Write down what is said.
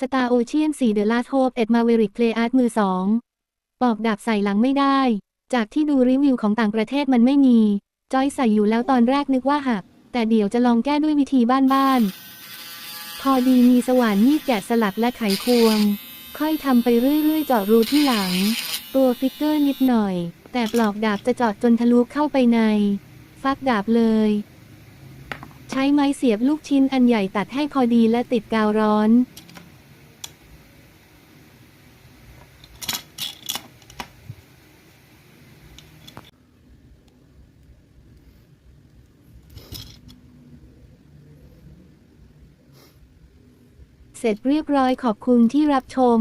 Star Ocean 4 The Last Hope เอ็ดมาเวริกเพลย์อาร์ตมือสองปอกดาบใส่หลังไม่ได้ จากที่ดูรีวิวของต่างประเทศมันไม่มี จอยใส่อยู่แล้วตอนแรกนึกว่าหัก แต่เดี๋ยวจะลองแก้ด้วยวิธีบ้านๆ พอดีมีสว่านมีดแกะสลักและไขควง ค่อยทำไปเรื่อยๆ เจาะรูที่หลัง ตัวฟิกเกอร์นิดหน่อย แต่ปลอกดาบจะเจาะจนทะลุเข้าไปใน ฟักดาบเลย ใช้ไม้เสียบลูกชิ้นอันใหญ่ตัดให้พอดีและติดกาวร้อน เสร็จเรียบร้อยขอบคุณที่รับชม